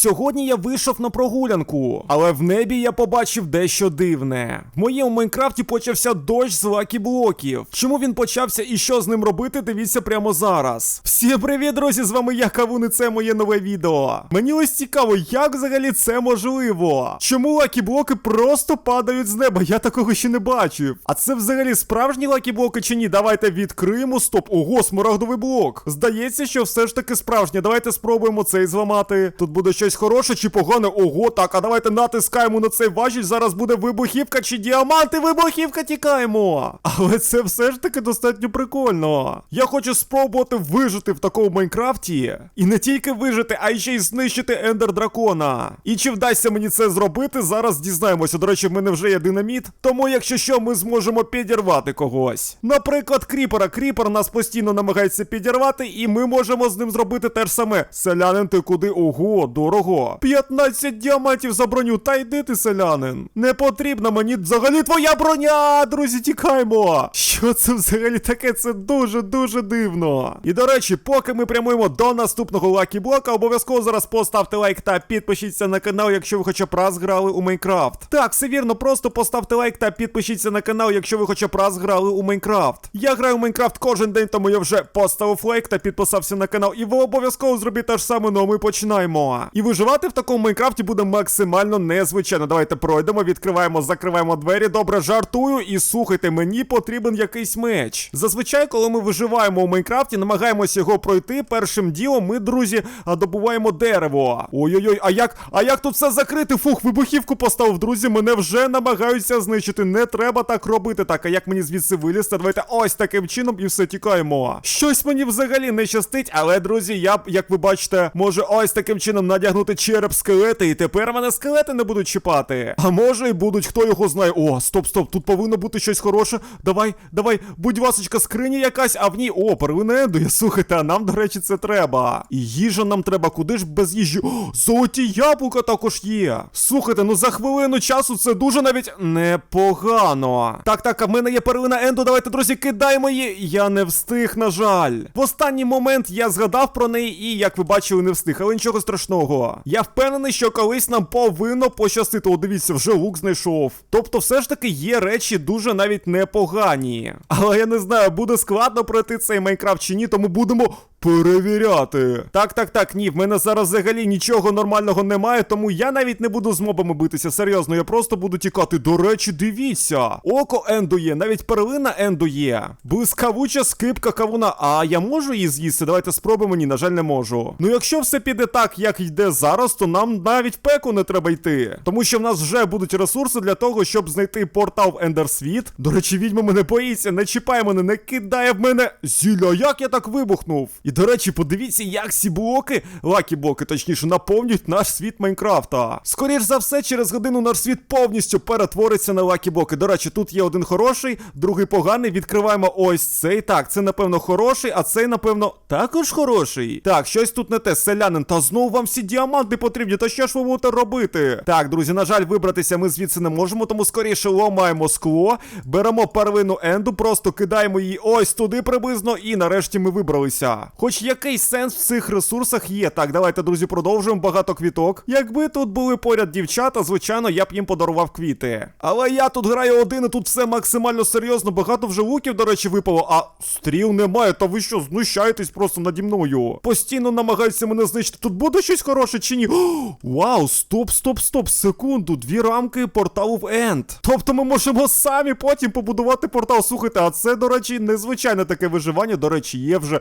Сьогодні я вийшов на прогулянку, але в небі я побачив дещо дивне. В моєму Майнкрафті почався дощ з лакі-блоків. Чому він почався і що з ним робити, дивіться прямо зараз. Всім привіт, друзі! З вами я Кавун і це моє нове відео. Мені ось цікаво, як взагалі це можливо? Чому лакі-блоки просто падають з неба? Я такого ще не бачив. А це взагалі справжні лакі-блоки чи ні? Давайте відкриємо. Стоп. Ого, смарагдовий блок. Здається, що все ж таки справжнє. Давайте спробуємо цей зламати. Тут буде щось хороше чи погане. Ого, так, а давайте натискаємо на цей важіль. Зараз буде вибухівка чи діаманти. Вибухівка тікаємо. Але це все ж таки достатньо прикольно. Я хочу спробувати вижити в такому Майнкрафті. І не тільки вижити, а ще й знищити ендер дракона. І чи вдасться мені це зробити, зараз дізнаємося. До речі, в мене вже є динаміт. Тому, якщо що, ми зможемо підірвати когось. Наприклад, кріпера. Кріпер нас постійно намагається підірвати, і ми можемо з ним зробити те ж саме. Селянин, ти куди? Ого, дорого. 15 діамантів за броню. Та йди ти, селянин. Не потрібна мені взагалі твоя броня. Друзі, тікаймо. Що це взагалі таке? Це дуже дуже дивно. І до речі, поки ми прямуємо до наступного лакі блока, обов'язково зараз поставте лайк та підпишіться на канал, якщо ви хоча б раз грали у Майнкрафт. Так, все вірно, просто поставте лайк та підпишіться на канал, якщо ви хоча б раз грали у Майнкрафт. Я граю у Майнкрафт кожен день, тому я вже поставив лайк та підписався на канал. І ви обов'язково зробіть те ж саме, ну а ми починаємо. І виживати в такому Майнкрафті буде максимально незвичайно. Давайте пройдемо, відкриваємо, закриваємо двері. Добре, жартую. І слухайте, мені потрібен якийсь меч. Зазвичай, коли ми виживаємо у Майнкрафті, намагаємося його пройти. Першим ділом ми, друзі, добуваємо дерево. Ой-ой-ой, а як, а як тут все закрити? Фух, вибухівку поставив, друзі. Мене вже намагаються знищити. Не треба так робити. Так, а як мені звідси вилізти? Давайте ось таким чином і все тікаємо. Щось мені взагалі не щастить, але, друзі, я, як ви бачите, можу ось таким чином надягнути череп скелети, і тепер мене скелети не будуть чіпати. А може і будуть, хто його знає. О, стоп, стоп, тут повинно бути щось хороше. Давай, давай, будь ласочка, скриня якась, а в ній. О, первинна ендує, слухайте, а нам, до речі, це треба. І їжа нам треба, куди ж без їжі? О, золоті яблука також є. Слухайте, ну за хвилину часу це дуже навіть непогано. Так, так, а в мене є перлина енду. Давайте, друзі, кидаємо її. Я не встиг, на жаль. В останній момент я згадав про неї і, як ви бачили, не встиг, але нічого страшного. Я впевнений, що колись нам повинно пощастити. О, дивіться, вже лук знайшов. Тобто, все ж таки є речі дуже навіть непогані. Але я не знаю, буде складно пройти цей Майнкрафт чи ні, тому будемо. Перевіряти. Так, так, так, ні, в мене зараз взагалі нічого нормального немає, тому я навіть не буду з мобами битися. Серйозно, я просто буду тікати. До речі, дивіться. Око Енду є, навіть перлина Енду є. Блискавуча скипка кавуна. А я можу її з'їсти? Давайте спробуємо. Ні, на жаль, не можу. Ну, якщо все піде так, як йде зараз, то нам навіть пеку не треба йти. Тому що в нас вже будуть ресурси для того, щоб знайти портал в Ендерсвіт. До речі, відьма мене боїться, не чіпай мене, не кидає в мене зілля. Як я так вибухнув? І до речі, подивіться, як ці блоки, лакі блоки, точніше, наповнюють наш світ Майнкрафта. Скоріш за все, через годину наш світ повністю перетвориться на лакі блоки. До речі, тут є один хороший, другий поганий. Відкриваємо ось цей. Так, це напевно хороший, а цей, напевно, також хороший. Так, щось тут не те, селянин. Та знову вам всі діаманти потрібні. Та що ж ви будете робити? Так, друзі, на жаль, вибратися ми звідси не можемо, тому скоріше ломаємо скло, беремо первину енду, просто кидаємо її ось туди приблизно, і нарешті ми вибралися. Хоч якийсь сенс в цих ресурсах є. Так, давайте, друзі, продовжуємо багато квіток. Якби тут були поряд дівчата, звичайно, я б їм подарував квіти. Але я тут граю один, і тут все максимально серйозно. Багато вже луків, до речі, випало, а стріл немає. Та ви що, знущаєтесь просто наді мною? Постійно намагаються мене знищити. Тут буде щось хороше чи ні? О, вау, стоп, стоп, стоп, секунду. Дві рамки порталу в Енд. Тобто ми можемо самі потім побудувати портал. Слухайте, а це, до речі, незвичайне таке виживання. До речі, є вже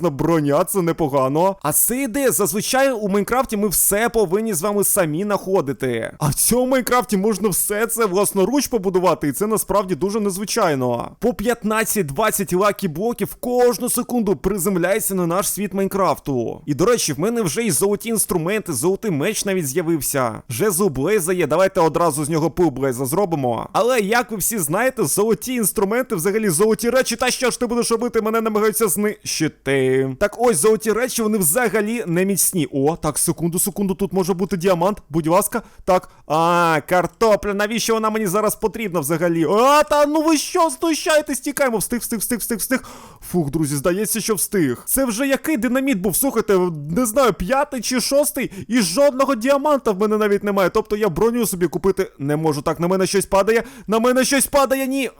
залізна броня, це непогано. А це ідея. Зазвичай у Майнкрафті ми все повинні з вами самі знаходити. А в цьому Майнкрафті можна все це власноруч побудувати, і це насправді дуже незвичайно. По 15-20 лакі блоків кожну секунду приземляється на наш світ Майнкрафту. І до речі, в мене вже і золоті інструменти, золотий меч навіть з'явився. Жезл Блейза є. Давайте одразу з нього пил Блейза зробимо. Але як ви всі знаєте, золоті інструменти, взагалі золоті речі, та що ж ти будеш робити? Мене намагаються знищити. Так ось золоті речі, вони взагалі не міцні. О, так, секунду, секунду, тут може бути діамант. Будь ласка. Так. А, картопля, навіщо вона мені зараз потрібна взагалі? А, та ну ви що, знущаєтесь, тікаємо. Встиг, встиг, встиг, встиг, встиг. Фух, друзі, здається, що встиг. Це вже який динаміт був, слухайте, не знаю, п'ятий чи шостий, і жодного діаманта в мене навіть немає. Тобто я броню собі купити не можу. Так, на мене щось падає, на мене щось падає, ні.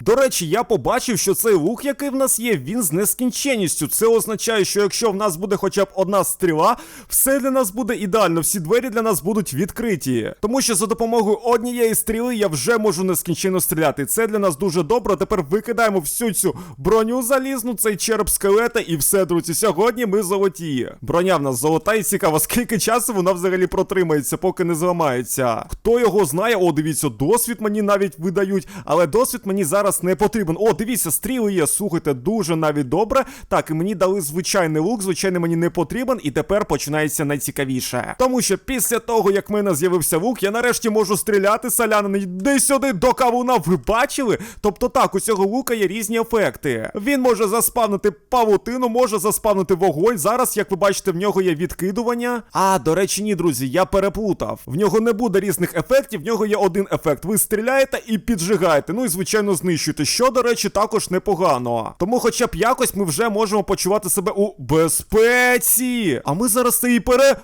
До речі, я побачив, що цей лук, який в нас є, він з нескінченністю. Це означає, що якщо в нас буде хоча б одна стріла, все для нас буде ідеально, всі двері для нас будуть відкриті. Тому що за допомогою однієї стріли я вже можу нескінченно стріляти. Це для нас дуже добре. Тепер викидаємо всю цю броню залізну, цей череп скелета, і все, друзі. Сьогодні ми золоті. Броня в нас золота, і цікаво, скільки часу вона взагалі протримається, поки не зламається. Хто його знає? О, дивіться, досвід мені навіть видають, але досвід мені зараз не потрібен. О, дивіться, стріли є. Слухайте, дуже навіть добре. Так, і мені дали звичайний лук, звичайно, мені не потрібен, і тепер починається найцікавіше. Тому що після того, як в мене з'явився лук, я нарешті можу стріляти салянин. Йди сюди до кавуна. Ви бачили? Тобто так, у цього лука є різні ефекти. Він може заспавнити павутину, може заспавнити вогонь. Зараз, як ви бачите, в нього є відкидування. А, до речі, ні, друзі, я переплутав. В нього не буде різних ефектів, в нього є один ефект. Ви стріляєте і піджигаєте. Ну і звичайно знищуєте, що, до речі, також непогано. Тому, хоча б якось ми вже можемо почувати себе у безпеці. А ми зараз це і пере.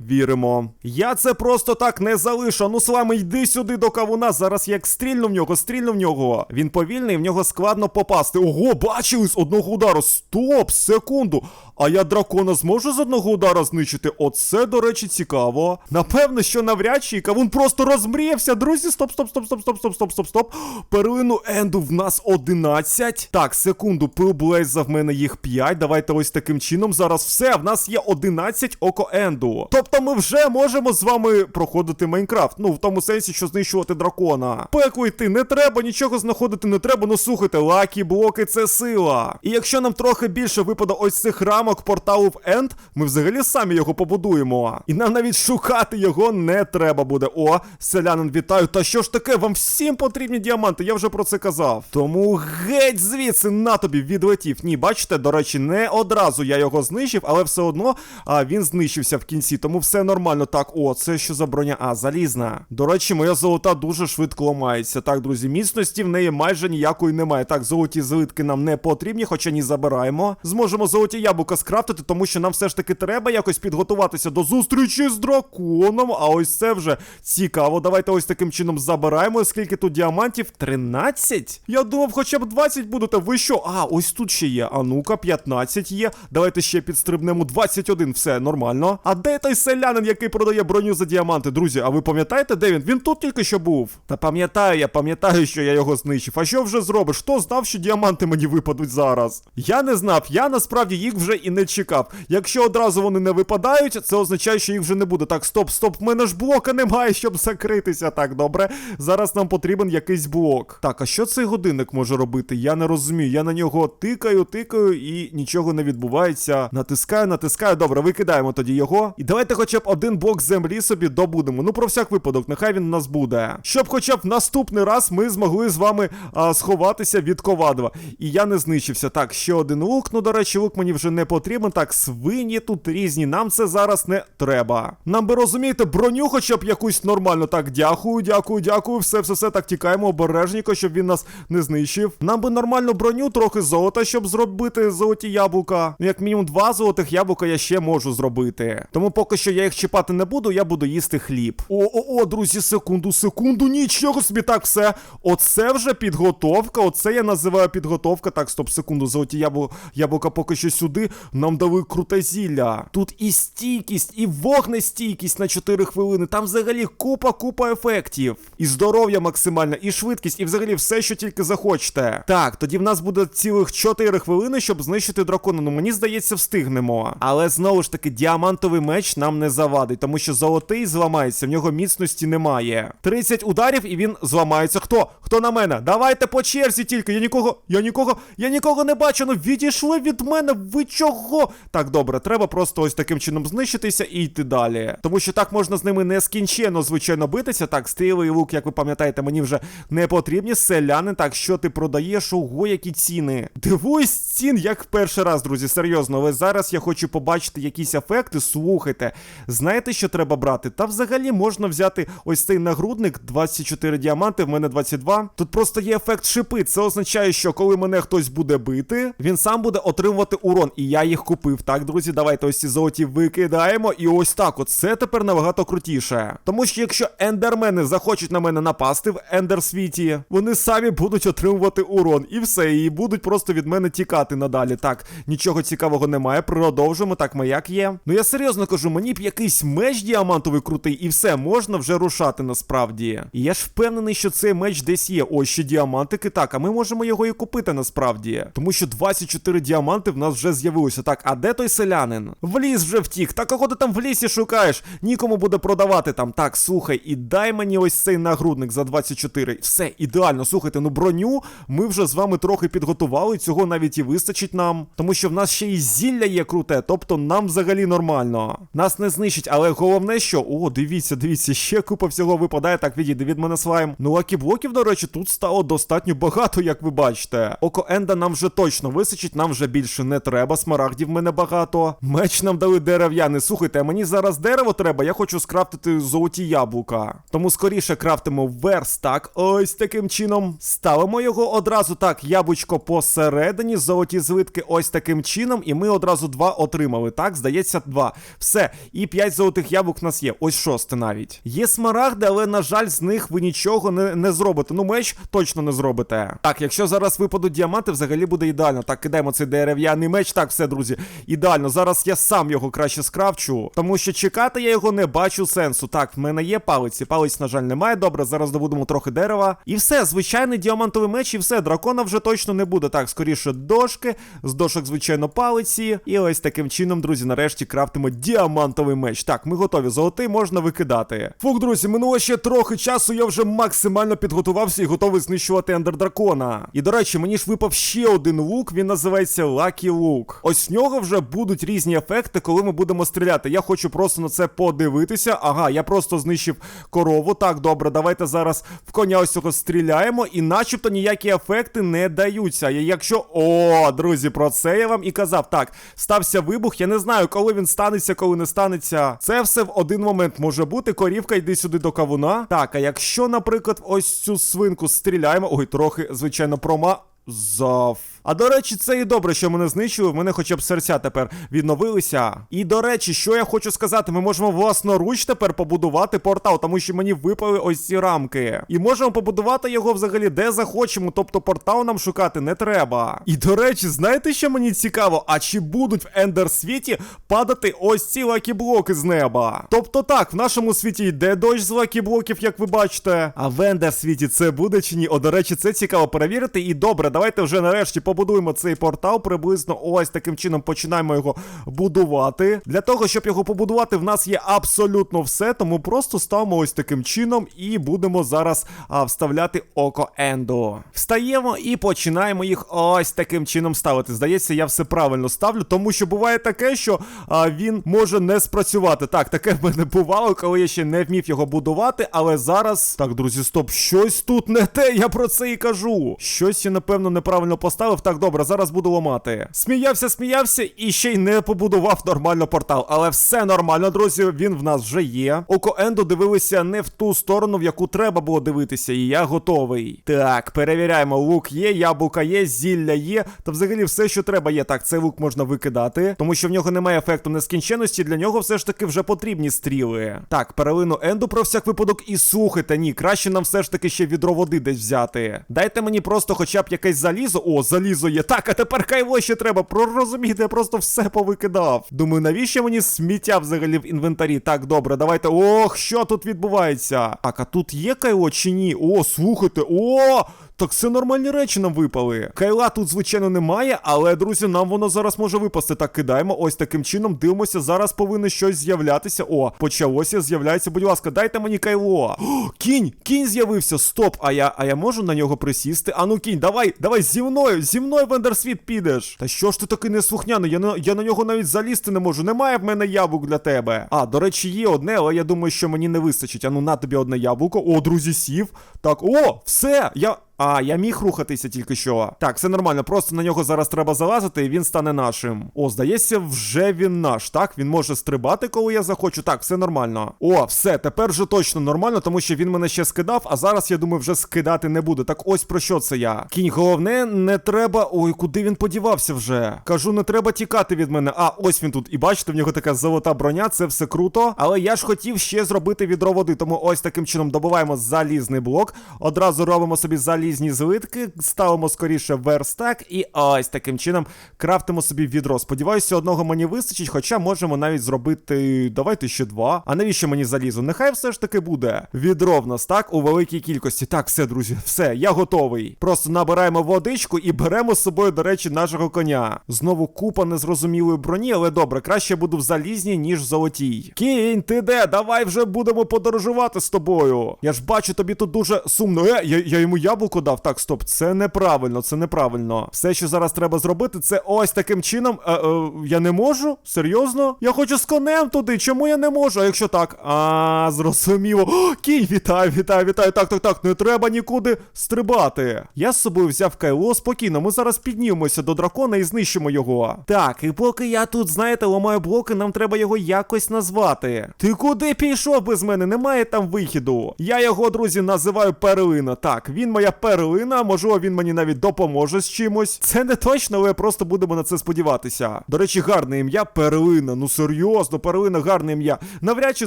Віримо. Я це просто так не залишу. Ну, з вами йди сюди до кавуна. Зараз як стрільну в нього, стрільну в нього. Він повільний, в нього складно попасти. Ого, бачили з одного удару. Стоп, секунду. А я дракона зможу з одного удара знищити? Оце, до речі, цікаво. Напевно, що навряд чи кавун просто розмріявся. Друзі, стоп, стоп, стоп, стоп, стоп, стоп, стоп, стоп, стоп. Перлину Енду в нас 11. Так, секунду, пилблейза в мене їх 5. Давайте ось таким чином. Зараз все. В нас є 11 око Енду. Тобто ми вже можемо з вами проходити Майнкрафт. Ну, в тому сенсі, що знищувати дракона. Пекло йти не треба, нічого знаходити не треба. Ну слухайте, лакі блоки це сила. І якщо нам трохи більше випаде ось цих рамок порталу в Енд, ми взагалі самі його побудуємо. І нам навіть шукати його не треба буде. О, селянин, вітаю. Та що ж таке? Вам всім потрібні діаманти, я вже про це казав. Тому геть звідси на тобі відлетів. Ні, бачите, до речі, не одразу я його знищив, але все одно а, він знищився в кінці, тому все нормально. Так, о, це що за броня? А, залізна. До речі, моя золота дуже швидко ламається. Так, друзі, міцності в неї майже ніякої немає. Так, золоті злитки нам не потрібні, хоча ні забираємо. Зможемо золоті яблука скрафтити, тому що нам все ж таки треба якось підготуватися до зустрічі з драконом. А ось це вже цікаво. Давайте ось таким чином забираємо. Скільки тут діамантів? 13? Я думав, хоча б 20 будете. Ви що? А, ось тут ще є. А ну-ка, 15 є. Давайте ще підстрибнемо 21. Все нормально. А де той селянин, який продає броню за діаманти? Друзі, а ви пам'ятаєте, де він? Він тут тільки що був. Та пам'ятаю, я пам'ятаю, що я його знищив. А що вже зробиш? Хто знав, що діаманти мені випадуть зараз? Я не знав, я насправді їх вже і не чекав. Якщо одразу вони не випадають, це означає, що їх вже не буде. Так, стоп, стоп, в мене ж блока немає, щоб закритися. Так, добре. Зараз нам потрібен якийсь блок. Так, а що цей годинник може робити? Я не розумію. Я на нього тикаю, тикаю і нічого не відбувається. Натискаю, натискаю. Добре, викидаємо тоді його. І давайте хоча б один блок землі собі добудемо. Ну, про всяк випадок, нехай він у нас буде. Щоб хоча б наступний раз ми змогли з вами а, сховатися від ковадова. І я не знищився. Так, ще один лук. Ну, до речі, лук мені вже не потрібен. Так, свині тут різні. Нам це зараз не треба. Нам би розумієте, броню хоча б якусь нормально. Так, дякую, дякую, дякую. Все, все, все. Так, тікаємо обережненько, щоб він нас не знищив. Нам би нормальну броню, трохи золота, щоб зробити золоті яблука. Ну, як мінімум, два золотих яблука я ще можу зробити. Тому поки що я їх чіпати не буду, я буду їсти хліб. О, о, о, друзі, секунду, секунду, нічого собі так все. Оце вже підготовка. Оце я називаю підготовка. Так, стоп, секунду, золоті яблу... яблука поки що сюди. Нам дали круте зілля. Тут і стійкість, і вогнестійкість на 4 хвилини. Там взагалі купа, купа ефектів. І здоров'я максимальне, і швидкість, і взагалі все, що тільки захочете. Так, тоді в нас буде цілих 4 хвилини, щоб знищити дракона. Ну мені здається, встигнемо. Але знову ж таки, діамантовий меч нам не завадить, тому що золотий зламається, в нього міцності немає. 30 ударів, і він зламається. Хто? Хто на мене? Давайте по черзі тільки. Я нікого, я нікого, я нікого не бачу. Ну відійшли від мене. Ви чого чого? Так, добре, треба просто ось таким чином знищитися і йти далі. Тому що так можна з ними нескінченно, звичайно, битися. Так, стріли лук, як ви пам'ятаєте, мені вже не потрібні. Селяни, так, що ти продаєш? Ого, які ціни. Дивуюсь цін, як перший раз, друзі, серйозно. Але зараз я хочу побачити якісь ефекти. Слухайте, знаєте, що треба брати? Та взагалі можна взяти ось цей нагрудник, 24 діаманти, в мене 22. Тут просто є ефект шипи. Це означає, що коли мене хтось буде бити, він сам буде отримувати урон. І я їх купив. Так, друзі, давайте ось ці золоті викидаємо. І ось так. От це тепер набагато крутіше. Тому що якщо ендермени захочуть на мене напасти в ендерсвіті, вони самі будуть отримувати урон. І все, і будуть просто від мене тікати надалі. Так, нічого цікавого немає. Продовжуємо. Так, маяк є. Ну я серйозно кажу, мені б якийсь меч діамантовий крутий, і все, можна вже рушати насправді. І я ж впевнений, що цей меч десь є. Ось ще діамантики. Так, а ми можемо його і купити насправді. Тому що 24 діаманти в нас вже з'явилося. Так, а де той селянин? В ліс вже втік. Та кого ти там в лісі шукаєш? Нікому буде продавати там. Так, слухай, і дай мені ось цей нагрудник за 24. Все, ідеально. Слухайте, ну броню ми вже з вами трохи підготували. Цього навіть і вистачить нам. Тому що в нас ще і зілля є круте, тобто нам взагалі нормально. Нас не знищить, але головне, що. О, дивіться, дивіться, ще купа всього випадає. Так, відійди від мене слайм. Ну, лакі-блоків, до речі, тут стало достатньо багато, як ви бачите. Око Енда нам вже точно висичить, нам вже більше не треба. Смарагдів мене багато. Меч нам дали дерев'яний. Слухайте, а мені зараз дерево треба, я хочу скрафтити золоті яблука. Тому скоріше крафтимо верстак. Ось таким чином. Ставимо його одразу так, яблучко посередині, золоті злитки ось таким чином, і ми одразу два отримали. Так, здається, два. Все. І п'ять золотих яблук в нас є. Ось шосте навіть. Є смарагди, але, на жаль, з них ви нічого не, не зробите. Ну, меч точно не зробите. Так, якщо зараз випадуть діаманти, взагалі буде ідеально. Так, кидаємо цей дерев'яний меч. Так, все, друзі. Ідеально. Зараз я сам його краще скрафчу. Тому що чекати я його не бачу сенсу. Так, в мене є палиці. Палиць, на жаль, немає. Добре, зараз добудемо трохи дерева. І все, звичайний діамантовий меч, і все. Дракона вже точно не буде. Так, скоріше дошки. З дошок, звичайно, палиці. І ось таким чином, друзі, нарешті крафтимо діамантовий меч. Так, ми готові. Золотий можна викидати. Фух, друзі, минуло ще трохи часу. Я вже максимально підготувався і готовий знищувати ендер дракона. І до речі, мені ж випав ще один лук. Він називається Lucky Лук. Ось нього вже будуть різні ефекти, коли ми будемо стріляти. Я хочу просто на це подивитися. Ага, я просто знищив корову. Так, добре, давайте зараз в коня ось цього стріляємо, і начебто ніякі ефекти не даються. Якщо. О, друзі, про це я вам і казав. Так, стався вибух. Я не знаю, коли він станеться, коли не станеться. Це все в один момент може бути. Корівка, йди сюди до кавуна. Так, а якщо, наприклад, ось цю свинку стріляємо. Ой, трохи, звичайно, прома. Зав. А до речі, це і добре, що мене знищили. В мене хоча б серця тепер відновилися. І до речі, що я хочу сказати, ми можемо власноруч тепер побудувати портал, тому що мені випали ось ці рамки. І можемо побудувати його взагалі де захочемо. Тобто портал нам шукати не треба. І до речі, знаєте, що мені цікаво? А чи будуть в ендер світі падати ось ці лакі-блоки з неба? Тобто так, в нашому світі йде дощ з лакі-блоків, як ви бачите. А в ендер світі це буде чи ні? О, до речі, це цікаво перевірити. І добре, давайте вже нарешті побудуємо цей портал. Приблизно ось таким чином починаємо його будувати. Для того, щоб його побудувати, в нас є абсолютно все. Тому просто ставимо ось таким чином і будемо зараз а, вставляти око Енду. Встаємо і починаємо їх ось таким чином ставити. Здається, я все правильно ставлю, тому що буває таке, що а, він може не спрацювати. Так, таке в мене бувало, коли я ще не вмів його будувати, але зараз. Так, друзі, стоп, щось тут не те, я про це і кажу. Щось я, напевно, неправильно поставив. Так, добре, зараз буду ламати. Сміявся, сміявся і ще й не побудував нормально портал. Але все нормально, друзі, він в нас вже є. Око Енду дивилися не в ту сторону, в яку треба було дивитися, і я готовий. Так, перевіряємо. Лук є, яблука є, зілля є. Та взагалі все, що треба, є. Так, цей лук можна викидати, тому що в нього немає ефекту нескінченності. Для нього все ж таки вже потрібні стріли. Так, перелину Енду про всяк випадок і слухайте, ні, краще нам все ж таки ще відро води десь взяти. Дайте мені просто хоча б якесь залізо. О, залізо є. Так, а тепер кайло ще треба. Пророзумієте, я просто все повикидав. Думаю, навіщо мені сміття взагалі в інвентарі? Так, добре, давайте. Ох, що тут відбувається? Так, а тут є кайло чи ні? О, слухайте, о! Так це нормальні речі нам випали. Кайла тут, звичайно, немає, але, друзі, нам воно зараз може випасти. Так, кидаємо ось таким чином. Дивимося, зараз повинно щось з'являтися. О, почалося, з'являється. Будь ласка, дайте мені кайло. О, кінь, кінь з'явився. Стоп. А я, а я можу на нього присісти? Ану, кінь, давай, давай зі мною, зі мною в ендерсвіт підеш. Та що ж ти такий неслухняний? Я на, я на нього навіть залізти не можу. Немає в мене яблук для тебе. А, до речі, є одне, але я думаю, що мені не вистачить. Ану, на тобі одне яблуко. О, друзі, сів. Так, о, все. Я. А, я міг рухатися тільки що. Так, все нормально, просто на нього зараз треба залазити, і він стане нашим. О, здається, вже він наш. Так, він може стрибати, коли я захочу. Так, все нормально. О, все, тепер вже точно нормально, тому що він мене ще скидав, а зараз, я думаю, вже скидати не буде. Так ось про що це я. Кінь, головне, не треба. Ой, куди він подівався вже? Кажу, не треба тікати від мене. А, ось він тут. І бачите, в нього така золота броня, це все круто. Але я ж хотів ще зробити відро води, тому ось таким чином добуваємо залізний блок. Одразу робимо собі залізні злитки, ставимо скоріше верстак, і ось таким чином крафтимо собі відро. Сподіваюся, одного мені вистачить, хоча можемо навіть зробити. Давайте ще два. А навіщо мені залізо? Нехай все ж таки буде. Відро в нас, так, у великій кількості. Так, все, друзі, все, я готовий. Просто набираємо водичку і беремо з собою, до речі, нашого коня. Знову купа незрозумілої броні, але добре, краще буду в залізній, ніж в золотій. Кінь, ти де? Давай вже будемо подорожувати з тобою. Я ж бачу, тобі тут дуже сумно. Е, я, я йому яблуко дав. Так, стоп, це неправильно, це неправильно. Все, що зараз треба зробити, це ось таким чином. Е, е, я не можу? Серйозно? Я хочу з конем туди. Чому я не можу? А якщо так? А, зрозуміло. О, кінь, вітаю, вітаю, вітаю. Так, так, так, не треба нікуди стрибати. Я з собою взяв кайло спокійно. Ми зараз піднімемося до дракона і знищимо його. Так, і поки я тут, знаєте, ламаю блоки, нам треба його якось назвати. Ти куди пішов без мене? Немає там вихіду. Я його, друзі, називаю перлина. Так, він моя перлина, можливо, він мені навіть допоможе з чимось. Це не точно, але просто будемо на це сподіватися. До речі, гарне ім'я перлина. Ну серйозно, перлина гарне ім'я. Навряд чи,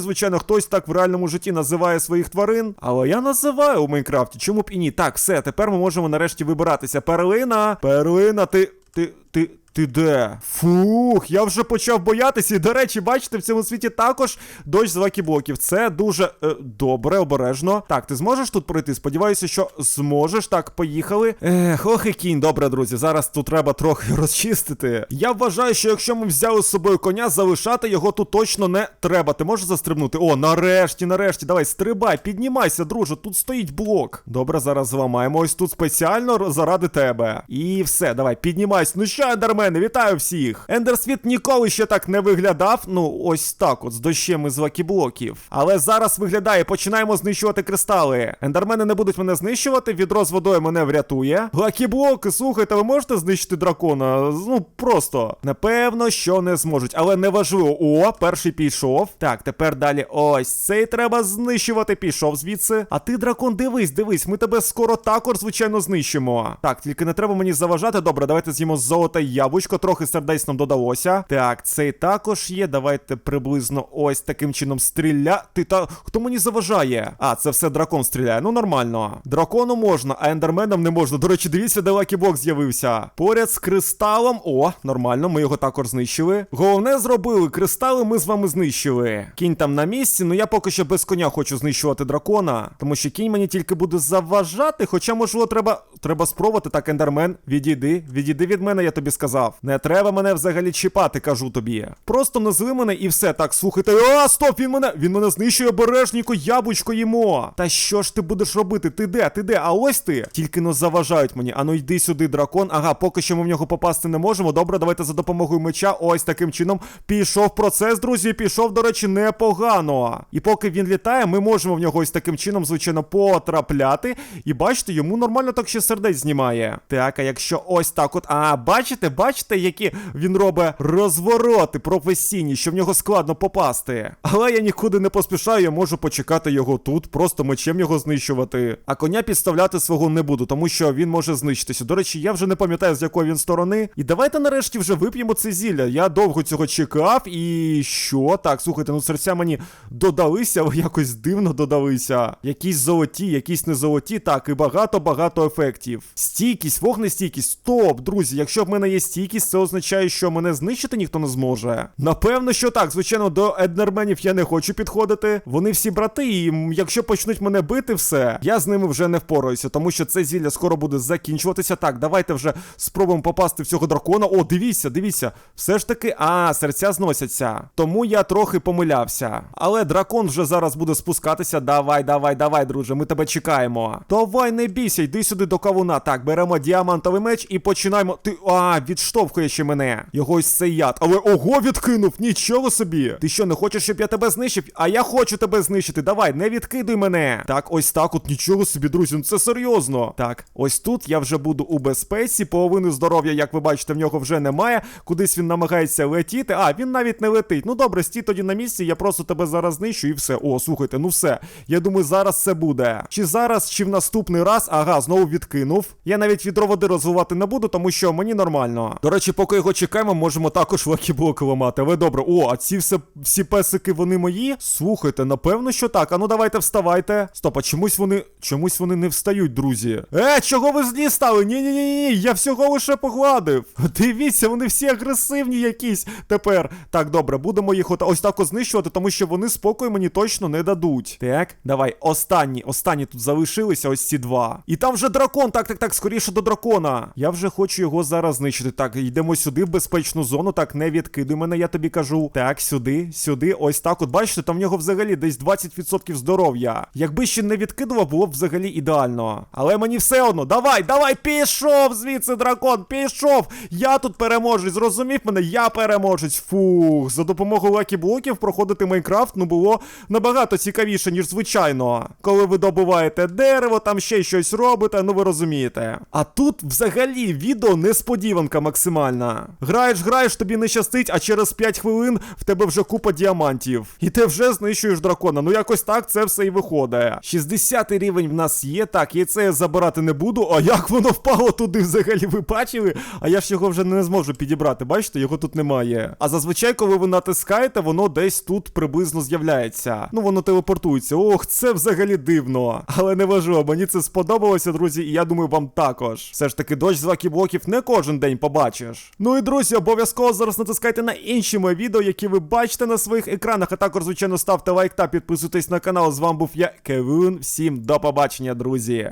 звичайно, хтось так в реальному житті називає своїх тварин. Але я називаю у Майнкрафті. Чому б і ні? Так, все, тепер ми можемо нарешті вибиратися. Перлина, перлина, ти. ти. ти. Ти де? Фух, я вже почав боятися. І, до речі, бачите, в цьому світі також дощ з лакіблоків. Це дуже е, добре, обережно. Так, ти зможеш тут пройти? Сподіваюся, що зможеш. Так, поїхали. Ех, ох і кінь, добре, друзі. Зараз тут треба трохи розчистити. Я вважаю, що якщо ми взяли з собою коня, залишати його тут точно не треба. Ти можеш застрибнути? О, нарешті, нарешті, давай, стрибай, піднімайся, друже. Тут стоїть блок. Добре, зараз зламаємо. Ось тут спеціально заради тебе. І все, давай, піднімайся. Ну що, Ендермен? Мене, вітаю всіх! Ендерсвіт ніколи ще так не виглядав. Ну, ось так, от з дощем із лакіблоків. Але зараз виглядає, починаємо знищувати кристали. Ендермени не будуть мене знищувати, відро з водою мене врятує. Лакіблоки, слухайте, ви можете знищити дракона? Ну, просто. Напевно, що не зможуть, але не важливо. О, перший пішов. Так, тепер далі ось цей треба знищувати. Пішов звідси. А ти, дракон, дивись, дивись, ми тебе скоро також, звичайно, знищимо. Так, тільки не треба мені заважати. Добре, давайте з'їмо золоте яблучко, трохи сердець нам додалося. Так, цей також є. Давайте приблизно ось таким чином стріляти. Та хто мені заважає? А, це все дракон стріляє. Ну нормально. Дракону можна, а ендерменам не можна. До речі, дивіться, де лакіблок з'явився. Поряд з кристалом. О, нормально, ми його також знищили. Головне зробили. Кристали ми з вами знищили. Кінь там на місці, ну я поки що без коня хочу знищувати дракона. Тому що кінь мені тільки буде заважати. Хоча, можливо, треба. Треба спробувати так, ендермен. Відійди, відійди від мене, я тобі сказав. Не треба мене взагалі чіпати, кажу тобі. Просто назви мене і все. Так, слухайте. А, стоп! Він мене. Він мене знищує обережніко, яблучко їмо. Та що ж ти будеш робити? Ти де? Ти де? А ось ти. Тільки но заважають мені. Ану йди сюди, дракон. Ага, поки що ми в нього попасти не можемо. Добре, давайте за допомогою меча. Ось таким чином. Пішов процес, друзі. Пішов, до речі, непогано. І поки він літає, ми можемо в нього ось таким чином, звичайно, потрапляти. І бачите, йому нормально так ще сердець знімає. Так, а якщо ось так от. А, бачите, бачите, які він робить розвороти професійні, що в нього складно попасти. Але я нікуди не поспішаю, я можу почекати його тут, просто мечем його знищувати. А коня підставляти свого не буду, тому що він може знищитися. До речі, я вже не пам'ятаю, з якої він сторони. І давайте нарешті вже вип'ємо це зілля. Я довго цього чекав, і що? Так, слухайте, ну серця мені додалися, але якось дивно додалися. Якісь золоті, якісь не золоті, так, і багато-багато ефектів. Стійкість, вогнестійкість. Стоп, друзі, якщо в мене є стійкість, стійкість, це означає, що мене знищити ніхто не зможе. Напевно, що так. Звичайно, до еднерменів я не хочу підходити. Вони всі брати, і якщо почнуть мене бити, все, я з ними вже не впораюся, тому що це зілля скоро буде закінчуватися. Так, давайте вже спробуємо попасти в цього дракона. О, дивіться, дивіться. Все ж таки, а, серця зносяться. Тому я трохи помилявся. Але дракон вже зараз буде спускатися. Давай, давай, давай, друже, ми тебе чекаємо. Давай, не бійся, йди сюди до кавуна. Так, беремо діамантовий меч і починаємо. Ти. А, відштовхує ще мене. Його ось цей яд. Але ого, відкинув! Нічого собі. Ти що, не хочеш, щоб я тебе знищив? А я хочу тебе знищити. Давай, не відкидуй мене. Так, ось так, от нічого собі, друзі. Ну це серйозно. Так, ось тут я вже буду у безпеці. Половини здоров'я, як ви бачите, в нього вже немає. Кудись він намагається летіти. А, він навіть не летить. Ну добре, стій тоді на місці, я просто тебе зараз знищу і все. О, слухайте, ну все. Я думаю, зараз це буде. Чи зараз, чи в наступний раз. Ага, знову відкинув. Я навіть відро води розвивати не буду, тому що мені нормально. До речі, поки його чекаємо, можемо також лакіблоки ламати. Але добре, о, а ці все, всі песики, вони мої? Слухайте, напевно, що так. А ну давайте вставайте. Стоп, а чомусь вони. Чомусь вони не встають, друзі. Е, чого ви злі стали? Ні, ні, ні, ні, я всього лише погладив. Дивіться, вони всі агресивні якісь тепер. Так, добре, будемо їх от ось так знищувати, тому що вони спокою мені точно не дадуть. Так, давай, останні, останні тут залишилися, ось ці два. І там вже дракон. Так, так, так, скоріше до дракона. Я вже хочу його зараз знищити. Так, йдемо сюди, в безпечну зону. Так, не відкидуй мене, я тобі кажу. Так, сюди, сюди, ось так. От бачите, там в нього взагалі десь 20% здоров'я. Якби ще не відкидував, було б взагалі ідеально. Але мені все одно. Давай, давай, пішов звідси, дракон, пішов. Я тут переможець, зрозумів мене, я переможець. Фух, за допомогою лакі-блоків проходити Майнкрафт ну було набагато цікавіше, ніж звичайно. Коли ви добуваєте дерево, там ще щось робите, ну ви розумієте. А тут взагалі відео несподіванка максимальна. Граєш, граєш, тобі не щастить, а через 5 хвилин в тебе вже купа діамантів. І ти вже знищуєш дракона. Ну якось так це все і виходить. 60 рівень в нас є. Так, яйце я забирати не буду. А як воно впало туди взагалі? Ви бачили? А я ж його вже не зможу підібрати. Бачите, його тут немає. А зазвичай, коли ви натискаєте, воно десь тут приблизно з'являється. Ну воно телепортується. Ох, це взагалі дивно. Але не важливо, мені це сподобалося, друзі, і я думаю, вам також. Все ж таки, дощ з лакі-блоків не кожен день побачиш. Ну і друзі, обов'язково зараз натискайте на інші мої відео, які ви бачите на своїх екранах. А також, звичайно, ставте лайк та підписуйтесь на канал. З вами був я, Кевин. Всім до побачення, друзі.